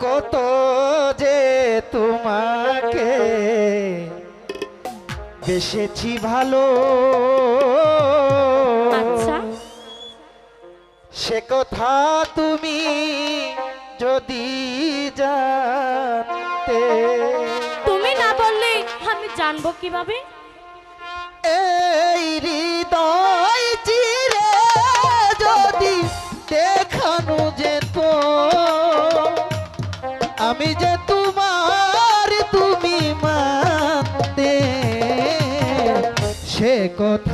কত যে তোমাকে বেসেছি ভালো। আচ্ছা। সে কথা তুমি যদি জানতে। তুমি না বললে আমি জানব কীভাবে? এই হৃদয়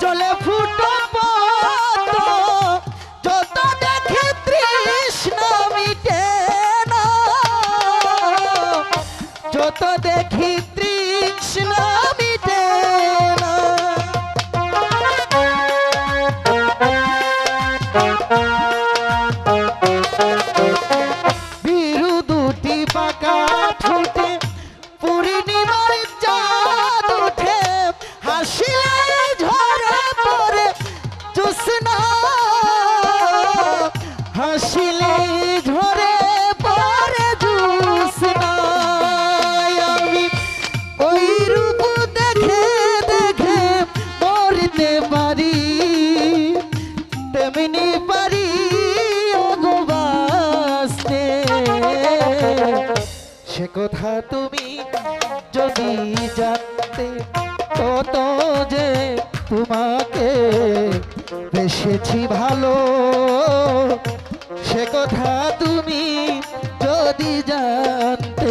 জলে ফুটো পদ্ম, যত দেখে তৃষ্ণা মিটে না। যত দেখি তৃষ্ণা মিটে না। সে কথা তুমি যদি জানতে কত যে তোমাকে বেসেছি ভালো, সে কথা তুমি যদি জানতে